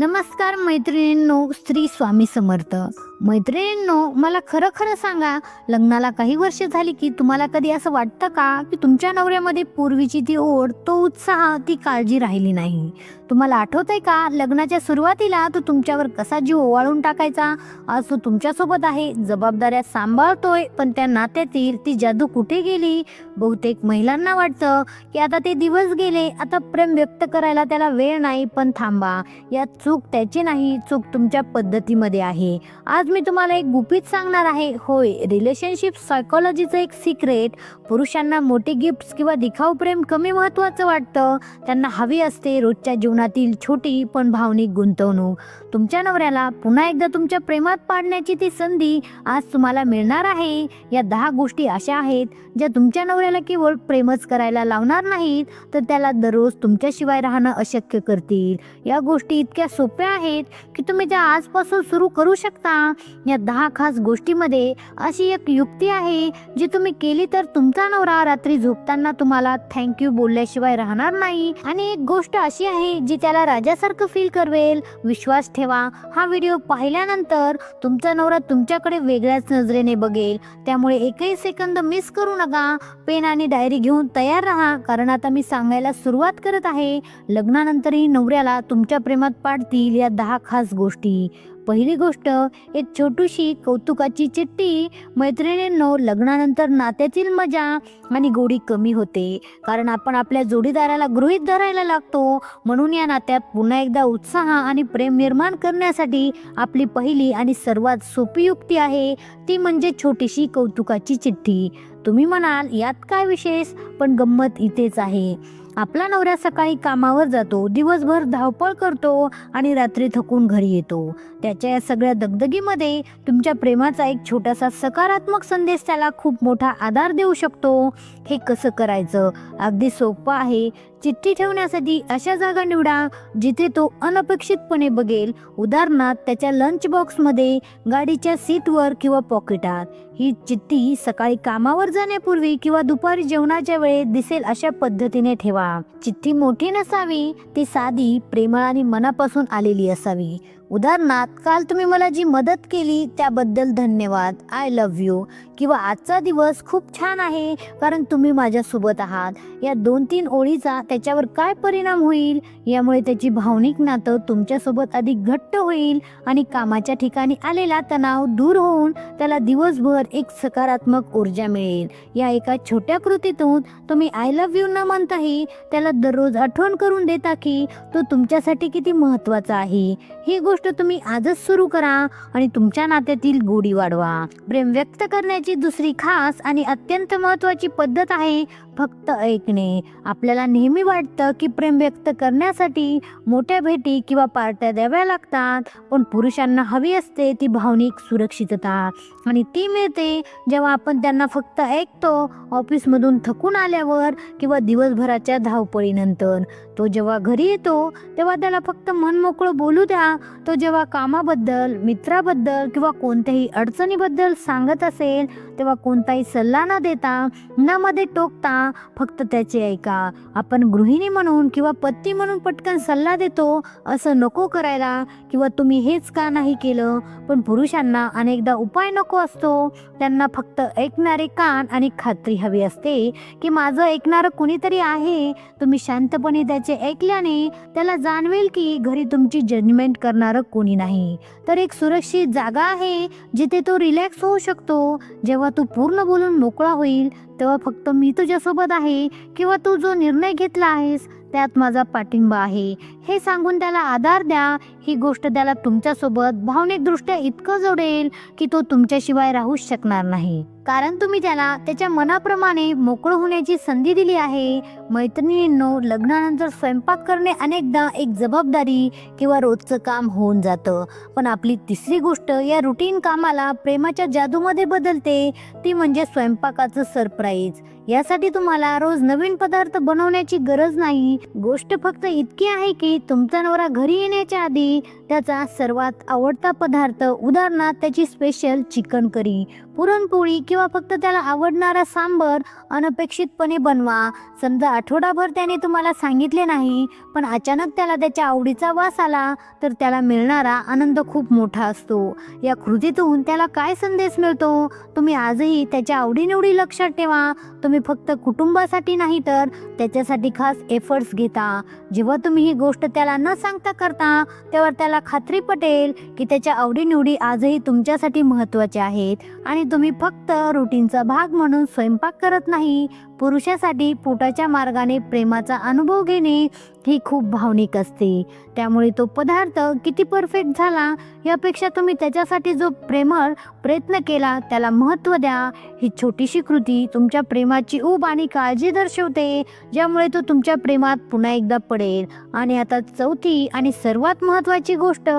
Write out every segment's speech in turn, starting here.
नमस्कार मैत्रिणींनो श्री स्वामी समर्थ. मैत्रिणींनो मला खरं खरं सांगा लग्नाला काही वर्ष झाली की तुम्हाला कधी असं वाटतं का की तुमच्या नवऱ्यामध्ये पूर्वीची ती ओढ तो उत्साह ती काळजी राहिली नाही? तुम्हाला आठवत आहे का लग्नाच्या सुरुवातीला तो तुमच्यावर कसा जीव ओवाळून टाकायचा? आज तो तुमच्यासोबत आहे जबाबदाऱ्या सांभाळतोय पण त्या नात्यातील ती जादू कुठे गेली? बहुतेक महिलांना वाटतं की आता ते दिवस गेले आता प्रेम व्यक्त करायला त्याला वेळ नाही पण थांबा. यात चूक त्याची नाही चूक तुमच्या पद्धतीमध्ये आहे. आज मी तुम्हाला एक गुपित सांगणार आहे. होय रिलेशनशिप सायकोलॉजीचं एक सिक्रेट पुरुषांना मोठे गिफ्ट्स किंवा दिखाऊ प्रेम कमी महत्त्वाचं वाटतं. त्यांना हवी असते रोजच्या जीवनातील छोटी पण भावनिक गुंतवणूक. तुमच्या नवऱ्याला पुन्हा एकदा तुमच्या प्रेमात पाडण्याची ती संधी आज तुम्हाला मिळणार आहे. या दहा गोष्टी अशा आहेत ज्या तुमच्या नवऱ्याला केवळ प्रेमच करायला लावणार नाहीत तर त्याला दररोज तुमच्याशिवाय राहणं अशक्य करतील. या गोष्टी इतक्या सोप्या आहेत की तुम्ही त्या आजपासून सुरू करू शकता. या दहा खास गोष्टीमध्ये अशी एक युक्ती आहे जी तुम्ही केली तर तुमचा नवरा रात्री झोपताना तुम्हाला थँक्यू बोलल्याशिवाय राहणार नाही. आणि एक गोष्ट अशी आहे जी त्याला राजासारखं फील करवेल विश्वास ठेवा. हा व्हिडिओ पाहिल्यानंतर तुमचा नवरा तुमच्याकडे वेगळ्याच नजरेने बघेल. त्यामुळे एकही सेकंद मिस करू नका. पेन आणि डायरी घेऊन तयार राहा कारण आता मी सांगायला सुरुवात करत आहे. लग्नानंतरही नवऱ्याला तुमच्या प्रेमात पाडतील या दहा खास गोष्टी. पहिली गोष्ट एक छोटीशी कौतुकाची चिठ्ठी मैत्रिणींनो लग्नानंतर नात्यातील मजा आणि गोडी कमी होते. कारण आपण आपल्या जोडीदाराला गृहीत धरायला लागतो. म्हणून या नात्यात पुन्हा एकदा उत्साह आणि प्रेम निर्माण करण्यासाठी आपली पहिली आणि सर्वात सोपी युक्ती आहे ती म्हणजे छोटीशी कौतुकाची चिठ्ठी. तुम्ही म्हणाल यात काय विशेष? पण गंमत इथेच आहे. आपला नवरा सकाळी कामावर जातो दिवसभर धावपळ करतो आणि रात्री थकून घरी येतो. त्याच्या या सगळ्या दगदगीमध्ये तुमच्या प्रेमाचा एक छोटासा सकारात्मक संदेश त्याला खूप मोठा आधार देऊ शकतो. हे कसं करायचं? अगदी सोपं आहे. चिठ्ठी ठेवण्यासाठी अशा जागा निवडा जिथे तो अनपेक्षितपणे बघेल. उदाहरणार्थ त्याच्या लंच बॉक्समध्ये गाडीच्या सीटवर किंवा पॉकेटात ही चिठ्ठी सकाळी कामावर जाण्यापूर्वी किंवा दुपारी जेवणाच्या वेळेत दिसेल अशा पद्धतीने ठेवा. चिठ्ठी मोठी नसावी ती साधी प्रेमळ आणि मनापासून आलेली असावी. उदाहरणार्थ काल तुम्ही मला जी मदत केली त्याबद्दल धन्यवाद. आय लव्ह यू किंवा आजचा दिवस खूप छान आहे कारण तुम्ही माझ्यासोबत आहात. या दोन तीन ओळीचा त्याच्यावर काय परिणाम होईल? यामुळे त्याची भावनिक नातं तुमच्यासोबत अधिक घट्ट होईल आणि कामाच्या ठिकाणी आलेला तणाव दूर होऊन त्याला दिवसभर एक सकारात्मक ऊर्जा मिळेल. या एका छोट्या कृतीतून तुम्ही आय लव्ह यू न म्हणताही त्याला दररोज आठवण करून देता की तो तुमच्यासाठी किती महत्त्वाचा आहे. ही गोष्ट तुम्ही आजच सुरू करा आणि तुमच्या नात्यातील गोडी वाढवा. प्रेम व्यक्त करण्याची दुसरी खास आणि अत्यंत महत्वाची पद्धत आहे फक्त ऐकणे. आपल्याला नेहमी वाटतं की प्रेम व्यक्त करण्यासाठी मोठ्या भेटी किंवा पार्ट्या द्याव्या लागतात पण पुरुषांना हवी असते ती भावनिक सुरक्षितता. आणि ती मिळते जेव्हा आपण त्यांना फक्त ऐकतो ऑफिसमधून थकून आल्यावर किंवा दिवसभराच्या धावपळीनंतर. तो जेव्हा घरी येतो तेव्हा त्याला फक्त मन मोकळं बोलू द्या तो तो जेव्हा कामाबद्दल मित्राबद्दल किंवा कोणत्याही अडचणीबद्दल सांगत असेल तेव्हा कोणताही सल्ला न देता न मध्ये टोकता फक्त त्याचे ऐका. आपण गृहिणी म्हणून किंवा पत्नी म्हणून पटकन सल्ला देतो असं नको करायला किंवा तुम्ही हेच का नाही केलं? पण पुरुषांना अनेकदा उपाय नको असतो. त्यांना फक्त ऐकणारे कान आणि खात्री हवी असते की माझं ऐकणारं कुणीतरी आहे. तुम्ही शांतपणे त्याचे ऐकल्याने त्याला जाणवेल की घरी तुमची जजमेंट करणारं कोणी नाही. तर एक सुरक्षित जागा आहे जिथे तो रिलॅक्स होऊ शकतो. जेव्हा तू पूर्ण बोलून मोकळा होईल तेव्हा फक्त मी तुझ्यासोबत आहे किंवा तू जो निर्णय घेतला आहेस त्यात माझा पाठिंबा आहे. हे सांगून त्याला आधार द्या. ही गोष्ट त्याला तुमच्यासोबत भावनिकदृष्ट्या इतकं जोडेल की तो तुमच्याशिवाय राहूच शकणार नाही. कारण तुम्ही त्याला त्याच्या मनाप्रमाणे मोकळं होण्याची संधी दिली आहे. मैत्रिणींनो लग्नानंतर स्वयंपाक करणे अनेकदा एक जबाबदारी किंवा रोजचं काम होऊन जातं. पण आपली तिसरी गोष्ट या रुटीन कामाला प्रेमाच्या जादूमध्ये बदलते. ती म्हणजे स्वयंपाकाचं सरप्राईज यासाठी तुम्हाला रोज नवीन पदार्थ बनवण्याची गरज नाही. गोष्ट फक्त इतकी आहे की तुमचा नवरा घरी येण्याच्या आधी त्याचा सर्वात आवडता पदार्थ उदाहरणार्थ त्याची स्पेशल चिकन करी पुरणपोळी किंवा फक्त त्याला आवडणारा सांबर अनपेक्षितपणे बनवा. समजा आठवडाभर त्याने तुम्हाला सांगितले नाही पण अचानक त्याला त्याच्या आवडीचा वास आला तर त्याला मिळणारा आनंद खूप मोठा असतो. या कृतीतून त्याला काय संदेश मिळतो? तुम्ही आजही त्याच्या आवडीनिवडी लक्षात ठेवा. तुम्ही फक्त कुटुंबासाठी नाही तर त्याच्यासाठी खास एफर्ट्स घेता. जेव्हा तुम्ही ही गोष्ट त्याला न सांगता करता तेव्हा त्याला खात्री पटेल की त्याच्या आवडीनिवडी आजही तुमच्यासाठी महत्त्वाच्या आहेत. आणि तुम्ही फक्त रुटीनचा भाग म्हणून स्वयंपाक करत नाही पुरुषासाठी पोटाच्या मार्गाने प्रेमाचा अनुभव घेणे ही खूप भावनिक असते. त्यामुळे तो पदार्थ किती परफेक्ट झाला यापेक्षा तुम्ही त्याच्यासाठी जो प्रेमळ प्रयत्न केला त्याला महत्त्व द्या. ही छोटीशी कृती तुमच्या प्रेमाची ऊब आणि काळजी दर्शवते ज्यामुळे तो तुमच्या प्रेमात पुन्हा एकदा पडेल. आणि आता चौथी आणि सर्वात महत्त्वाची गोष्ट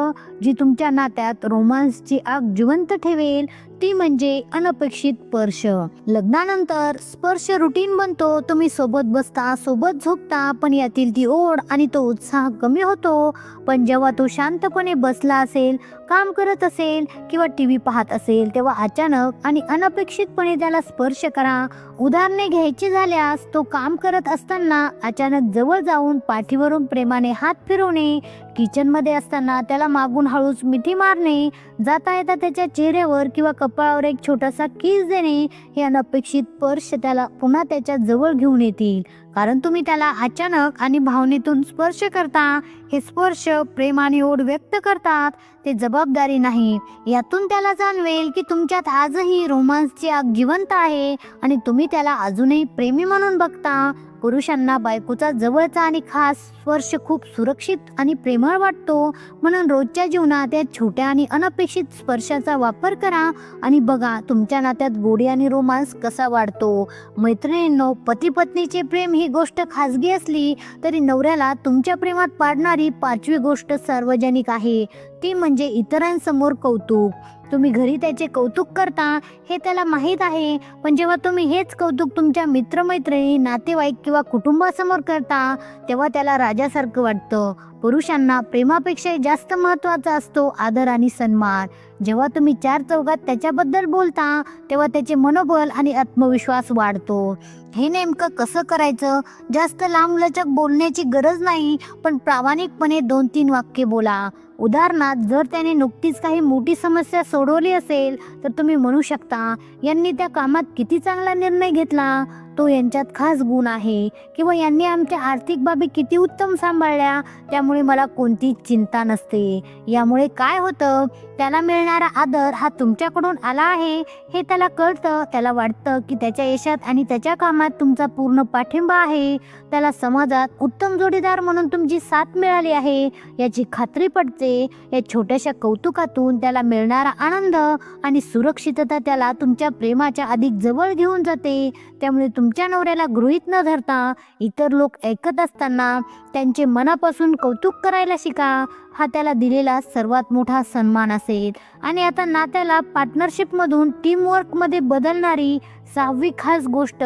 जी तुमच्या नात्यात रोमांसची आग जिवंत ठेवेल ती म्हणजे अनपेक्षित स्पर्श. लग्नानंतर स्पर्श रुटीन बनतो. तुम्ही सोबत बसता सोबत झोपता पण यातील ती ओढ आणि तो उत्साह कमी होतो. पण जेव्हा तो शांतपणे बसला असेल काम करत असेल किंवा टी व्ही पाहत असेल तेव्हा अचानक आणि अनपेक्षितपणे त्याला स्पर्श करा. उदाहरणे घ्यायची झाल्यास तो काम करत असताना अचानक जवळ जाऊन पाठीवरून प्रेमाने हात फिरवणे किचनमध्ये असताना त्याला मागून हळूच मिठी मारणे जाता येता त्याच्या चेहऱ्यावर किंवा कपाळावर एक छोटासा किस देणे हे अनपेक्षित स्पर्श त्याला पुन्हा त्याच्याजवळ घेऊन येतील. कारण तुम्ही त्याला अचानक आणि भावनेतून स्पर्श करता. हे स्पर्श प्रेम आणि ओढ व्यक्त करतात. ते जबाबदारी नाही. यातून त्याला जाणवेल की तुमच्यात आजही रोमांसची आग जिवंत आहे आणि तुम्ही त्याला अजूनही प्रेमी म्हणून बघता. पुरुषांना बायकोचा जवळचा आणि खास स्पर्श खूप सुरक्षित आणि प्रेमळ वाटतो. म्हणून रोजच्या जीवनात या छोट्या आणि अनपेक्षित स्पर्शाचा वापर करा आणि बघा तुमच्या नात्यात गोडी आणि रोमांस कसा वाढतो. मैत्रिणींनो पती पत्नीचे प्रेम ही गोष्ट खाजगी असली तरी नवऱ्याला तुमच्या प्रेमात पाडणारी पाचवी गोष्ट सार्वजनिक आहे. ती म्हणजे इतरांसमोर कौतुक. तुम्ही घरी त्याचे कौतुक करता हे त्याला माहीत आहे. पण जेव्हा तुम्ही हेच कौतुक तुमच्या मित्रमैत्रिणी नातेवाईक किंवा कुटुंबासमोर करता तेव्हा त्याला राजासारखं वाटतं. पुरुषांना प्रेमापेक्षाही जास्त महत्त्वाचा असतो आदर आणि सन्मान. जेव्हा तुम्ही चार चौघात त्याच्याबद्दल बोलता तेव्हा त्याचे मनोबल आणि आत्मविश्वास वाढतो. हे नेमकं कसं करायचं? जास्त लांबलचक बोलण्याची गरज नाही पण प्रामाणिकपणे दोन तीन वाक्य बोला. उदाहरणार्थ जर त्याने नुकतीच काही मोठी समस्या सोडवली असेल तर तुम्ही म्हणू शकता यांनी त्या कामात किती चांगला निर्णय घेतला? तो यांच्यात खास गुण आहे. किंवा यांनी आमच्या आर्थिक बाबी किती उत्तम सांभाळल्या त्यामुळे मला कोणतीच चिंता नसते. यामुळे काय होतं? त्याला मिळणारा आदर हा तुमच्याकडून आला आहे. हे त्याला कळतं त्याला वाटतं की त्याच्या यशात आणि त्याच्या कामात तुमचा पूर्ण पाठिंबा आहे. त्याला समाजात उत्तम जोडीदार म्हणून तुमची साथ मिळाली आहे. याची खात्री पडते या छोट्याशा कौतुकातून त्याला मिळणारा आनंद आणि सुरक्षितता त्याला तुमच्या प्रेमाच्या अधिक जवळ घेऊन जाते. त्यामुळे तुमच्या नवऱ्याला गृहीत न धरता इतर लोक ऐकत असताना त्यांचे मनापासून कौतुक करायला शिका. हा त्याला दिलेला सर्वात मोठा सन्मान असेल. आणि आता नात्याला पार्टनरशिपमधून टीमवर्कमध्ये बदलणारी सहावी खास गोष्ट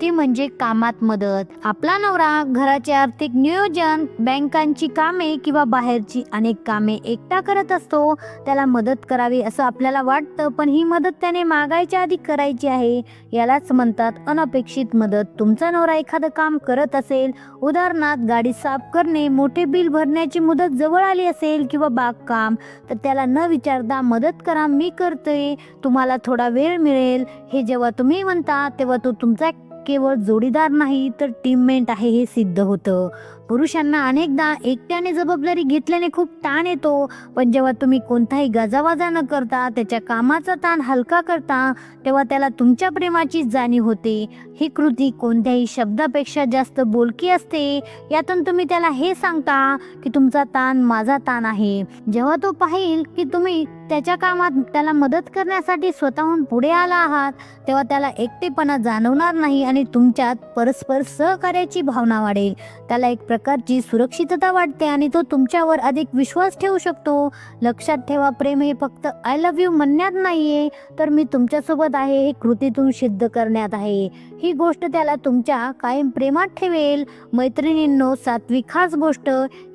ती म्हणजे कामात मदत. आपला नवरा घराचे आर्थिक नियोजन बँकांची कामे किंवा बाहेरची अनेक कामे एकटा करत असतो त्याला मदत करावी असं आपल्याला वाटतं पण ही मदत त्याने मागायच्या आधी करायची आहे यालाच म्हणतात अनपेक्षित मदत. तुमचा नवरा एखादं काम करत असेल उदाहरणार्थ गाडी साफ करणे मोठे बिल भरण्याची मुदत जवळ आली असेल किंवा बागकाम तर त्याला न विचारता मदत करा मी करतोय तुम्हाला थोडा वेळ मिळेल. हे जेव्हा तुम्ही म्हणता तेव्हा तो तुमचा केवळ जोडीदार नाही तर टीममेट आहे हे सिद्ध होतं. पुरुषांना अनेकदा एकट्याने जबाबदारी घेतल्याने खूप ताण येतो. पण जेव्हा तुम्ही कोणताही गाजावाजा न करता त्याच्या कामाचा ताण हलका करता तेव्हा त्याला तुमच्या प्रेमाची जाणीव होते. ही कृती कोणत्याही शब्दापेक्षा जास्त बोलकी असते. यातून तुम्ही त्याला हे सांगता की तुमचा ताण माझा ताण आहे. जेव्हा तो पाहिल की तुम्ही त्याच्या कामात त्याला मदत करण्यासाठी स्वतःहून पुढे आला आहात तेव्हा त्याला एकटेपणा जाणवणार नाही आणि तुमच्यात परस्पर सहकार्याची भावना वाढेल. त्याला एक प्रकारची सुरक्षितता वाटते आणि तो तुमच्यावर अधिक विश्वास ठेवू शकतो. लक्षात ठेवा प्रेम हे फक्त आय लव्ह यू म्हणण्यात नाहीये तर मी तुमच्यासोबत आहे हे कृतीतून सिद्ध करण्यात आहे. ही गोष्ट त्याला तुमच्या कायम प्रेमात ठेवेल. मैत्रिणींनो सातवी खास गोष्ट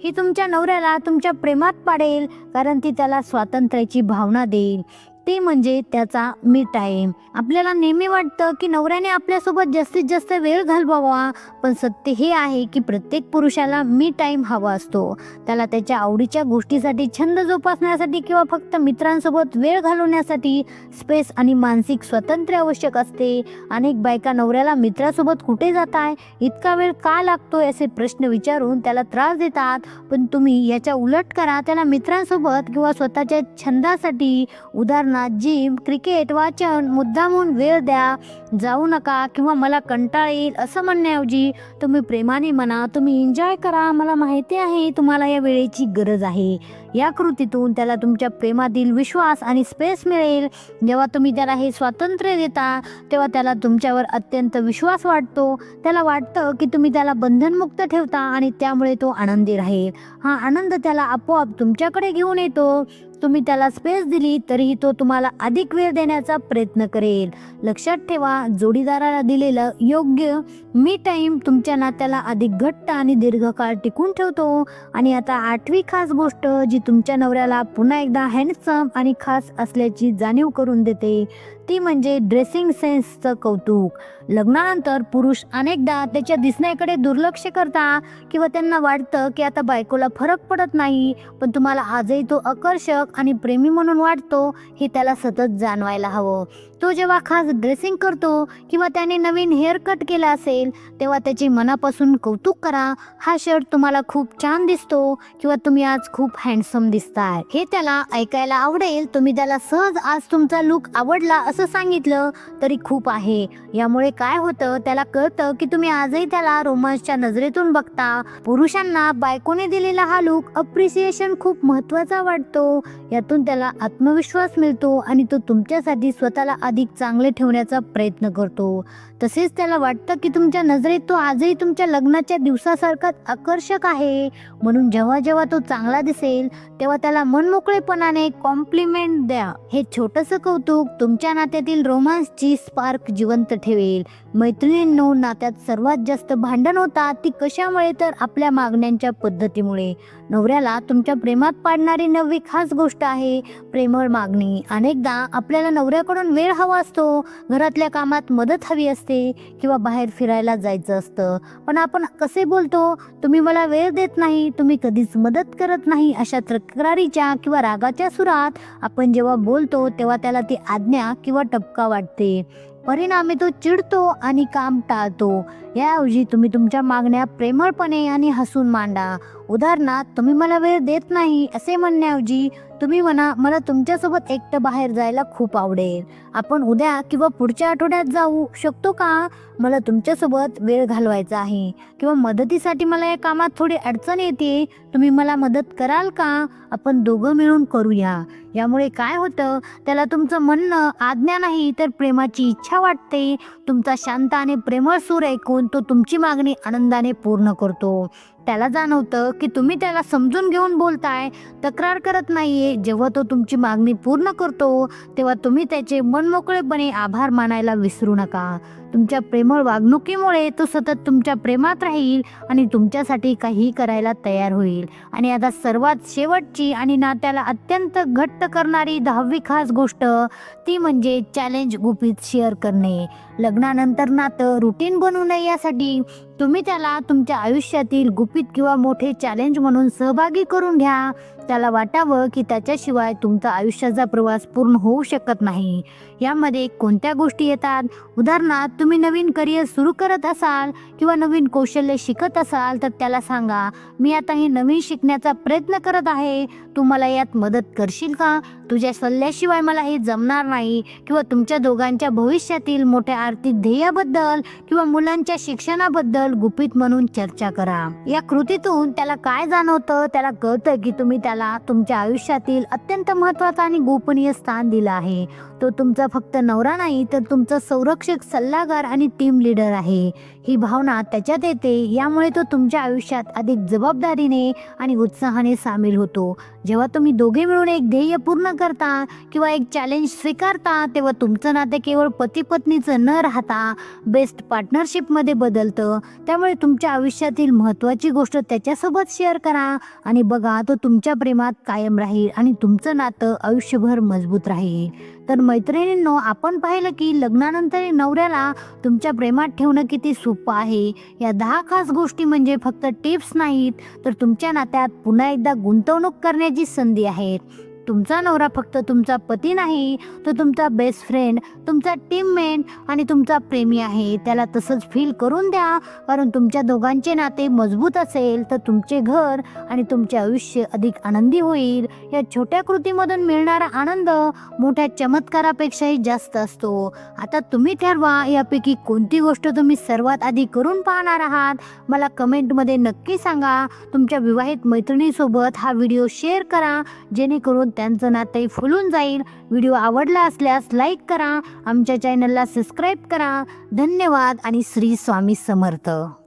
ही तुमच्या नवऱ्याला तुमच्या प्रेमात पाडेल कारण ती त्याला स्वातंत्र्याची भावना देईल. ते म्हणजे त्याचा मी टाईम आपल्याला नेहमी वाटतं की नवऱ्याने आपल्यासोबत जास्तीत जास्त वेळ घालवावा पण सत्य हे आहे की प्रत्येक पुरुषाला मी टाईम हवा असतो. त्याला त्याच्या आवडीच्या गोष्टीसाठी छंद जोपासण्यासाठी किंवा फक्त मित्रांसोबत वेळ घालवण्यासाठी स्पेस आणि मानसिक स्वातंत्र्य आवश्यक असते. अनेक बायका नवऱ्याला मित्रासोबत कुठे जात आहे इतका वेळ का लागतो असे प्रश्न विचारून त्याला त्रास देतात. पण तुम्ही याच्या उलट करा त्याला मित्रांसोबत किंवा स्वतःच्या छंदासाठी उदाहरण मुलांना जिम क्रिकेट वाचन मुद्दामून वेळ द्या जाऊ नका किंवा मला कंटाळ येईल असं म्हणण्याऐवजी तुम्ही प्रेमाने म्हणा तुम्ही एन्जॉय करा. मला माहिती आहे तुम्हाला या वेळेची गरज आहे. या कृतीतून त्याला तुमच्या प्रेमातील विश्वास आणि स्पेस मिळेल. जेव्हा तुम्ही त्याला हे स्वातंत्र्य देता तेव्हा त्याला तुमच्यावर अत्यंत विश्वास वाटतो. त्याला वाटतं की तुम्ही त्याला बंधनमुक्त ठेवता आणि त्यामुळे तो आनंदी राहील. हा आनंद त्याला आपोआप तुमच्याकडे घेऊन येतो. तुम्ही त्याला स्पेस दिली तरीही तो तुम्हाला अधिक वेळ देण्याचा प्रयत्न करेल. लक्षात ठेवा जोडीदाराला दिलेलं योग्य मी टाईम तुमच्या नात्याला अधिक घट्ट आणि दीर्घकाळ टिकून ठेवतो. आणि आता आठवी खास गोष्ट जी तुमच्या नवऱ्याला पुन्हा एकदा हँडसम आणि खास असल्याची जाणीव करून देते. ती म्हणजे ड्रेसिंग सेन्सचं कौतुक. लग्नानंतर पुरुष अनेकदा त्याच्या दिसण्याकडे दुर्लक्ष करता किंवा त्यांना वाटतं की आता बायकोला फरक पडत नाही पण तुम्हाला आजही तो आकर्षक आणि प्रेमी म्हणून वाटतो हे त्याला सतत जाणवायला हवं. तो जेव्हा खास ड्रेसिंग करतो किंवा त्याने नवीन हेअर कट केला असेल तेव्हा त्याचे मनापासून कौतुक करा. हा शर्ट तुम्हाला खूप छान दिसतो किंवा तुम्ही आज खूप हँडसम दिसताय. हे त्याला ऐकायला आवडेल. तुम्ही त्याला सहज आज तुमचा लुक आवडला असं सांगितलं तरी खूप आहे. यामुळे काय होतं त्याला कळतं की तुम्ही आजही त्याला रोमांसच्या नजरेतून बघता. पुरुषांना बायकोने दिलेला हा लुक अप्रिसिएशन खूप महत्त्वाचा वाटतो. यातून त्याला आत्मविश्वास मिळतो आणि तो तुमच्यासाठी स्वतःला अधिक चांगले ठेवण्याचा प्रयत्न करतो. तसेच त्याला वाटतं की तुमच्या नजरेत तो आजही तुमच्या लग्नाच्या दिवसासारखाच आकर्षक आहे. म्हणून जेव्हा जेव्हा तो चांगला दिसेल तेव्हा त्याला मनमोकळेपणाने कॉम्प्लिमेंट द्या. हे छोटंसं कौतुक तुमच्या नात्यातील रोमांसची स्पार्क जिवंत ठेवेल. मैत्रिणींनो नात्यात सर्वात जास्त भांडण होतात ती कशामुळे? तर आपल्या मागण्यांच्या पद्धतीमुळे. नवऱ्याला तुमच्या प्रेमात पाडणारी नववी खास गोष्ट आहे. प्रेमळ मागणी. अनेकदा आपल्याला नवऱ्याकडून वेळ हवा असतो. घरातल्या कामात मदत हवी असते किंवा बाहेर फिरायला जायचं असतं. पण आपण कसे बोलतो? तुम्ही मला वेळ देत नाही. तुम्ही कधीच मदत करत नाही. अशा तक्रारीच्या किंवा रागाच्या सुरात आपण जेव्हा बोलतो तेव्हा त्याला ती आज्ञा किंवा टपका वाटते. परिणामी तो चिडतो आणि काम टाळतो. याऐवजी तुम्ही तुमच्या मागण्या प्रेमळपणे आणि हसून मांडा. उदाहरणार्थ तुम्ही मला वेळ देत नाही असे म्हणण्याऐवजी तुम्ही म्हणा मला तुमच्यासोबत एकटं बाहेर जायला खूप आवडेल. आपण उद्या किंवा पुढच्या आठवड्यात जाऊ शकतो का? मला तुमच्यासोबत वेळ घालवायचा आहे. किंवा मदतीसाठी मला या कामात थोडी अडचण येते. तुम्ही मला मदत कराल का? आपण दोघं मिळून करूया. यामुळे काय होतं? त्याला तुमचं म्हणणं आज्ञा नाही तर प्रेमाची इच्छा वाटते. तुमचा शांत आणि प्रेमळ सूर ऐकून तो तुमची मागणी आनंदाने पूर्ण करतो. त्याला जाणवतं की तुम्ही त्याला समजून घेऊन बोलताय तक्रार करत नाहीये. जेव्हा तो तुमची मागणी पूर्ण करतो तेव्हा तुम्ही त्याचे मनमोकळेपणे आभार मानायला विसरू नका. तुमच्या प्रेमळ वागणुकीमुळे तो सतत तुमच्या प्रेमात राहील आणि तुमच्यासाठी काही करायला तयार होईल. आणि आता सर्वात शेवटची आणि नात्याला अत्यंत घट्ट करणारी दहावी खास गोष्ट ती म्हणजे चॅलेंज गुपित शेअर करणे. लग्नानंतर नातं रुटीन बनू नये यासाठी तुम्ही त्याला तुमच्या आयुष्यातील गुपित किंवा मोठे चॅलेंज म्हणून सहभागी करून घ्या. त्याला वाटावं की त्याच्याशिवाय तुमचा आयुष्याचा प्रवास पूर्ण होऊ शकत नाही. यामध्ये कोणत्या गोष्टी येतात? उदाहरणार्थ तुम्ही नवीन करिअर सुरू करत असाल किंवा नवीन कौशल्य शिकत असाल तर त्याला सांगा मी आता हे नवीन शिकण्याचा प्रयत्न करत आहे. तू मला यात मदत करशील का? तुझ्या सल्ल्याशिवाय मला हे जमणार नाही. किंवा तुमच्या दोघांच्या भविष्यातील मोठ्या आर्थिक ध्येयाबद्दल किंवा मुलांच्या शिक्षणाबद्दल गुपित म्हणून चर्चा करा. या कृतीतून त्याला काय जाणवतं? त्याला कळतं की तुम्ही त्याला तुमच्या आयुष्यातील अत्यंत महत्त्वाचा आणि गोपनीय स्थान दिलं आहे. तो तुमचा फक्त नवरा नाही तर तुमचं संरक्षण शिक्षक सल्लागार आणि टीम लीडर आहे. ही भावना त्याच्यात येते यामुळे तो तुमच्या आयुष्यात अधिक जबाबदारीने आणि उत्साहाने सामील होतो. जेव्हा तुम्ही दोघे मिळून एक ध्येय पूर्ण करता किंवा एक चॅलेंज स्वीकारता तेव्हा तुमचं नाते केवळ पती पत्नीचं न राहता बेस्ट पार्टनरशिपमध्ये बदलतं. त्यामुळे तुमच्या आयुष्यातील महत्त्वाची गोष्ट त्याच्यासोबत शेअर करा आणि बघा तो तुमच्या प्रेमात कायम राहील आणि तुमचं नातं आयुष्यभर मजबूत राहील. तर मैत्रिणींनो आपण पाहिलं की लग्नानंतर नवऱ्याला तुमच्या प्रेमात ठेवणं किती सोपं आहे. या दहा खास गोष्टी म्हणजे फक्त टिप्स नाहीत तर तुमच्या नात्यात पुन्हा एकदा गुंतवणूक करण्याची जी संधी आहेत तुमचा नवरा फक्त तुमचा पती नाही तो तुमचा बेस्ट फ्रेंड तुमचा टीममेट आणि तुमचा प्रेमी आहे. त्याला तसंच फील करून द्या. कारण तुमच्या दोघांचे नाते मजबूत असेल तर तुमचे घर आणि तुमचे आयुष्य अधिक आनंदी होईल. या छोट्या कृतीमधून मिळणारा आनंद मोठ्या चमत्कारापेक्षाही जास्त असतो. आता तुम्ही ठरवा यापैकी कोणती गोष्ट तुम्ही सर्वात आधी करून पाहणार आहात? मला कमेंटमध्ये नक्की सांगा. तुमच्या विवाहित मैत्रिणीसोबत हा व्हिडिओ शेअर करा. जेणेकरून त्यांचं नातंही फुलून जाईल. व्हिडिओ आवडला असल्यास लाईक करा. आमच्या चॅनलला सबस्क्राईब करा. धन्यवाद आणि श्री स्वामी समर्थ.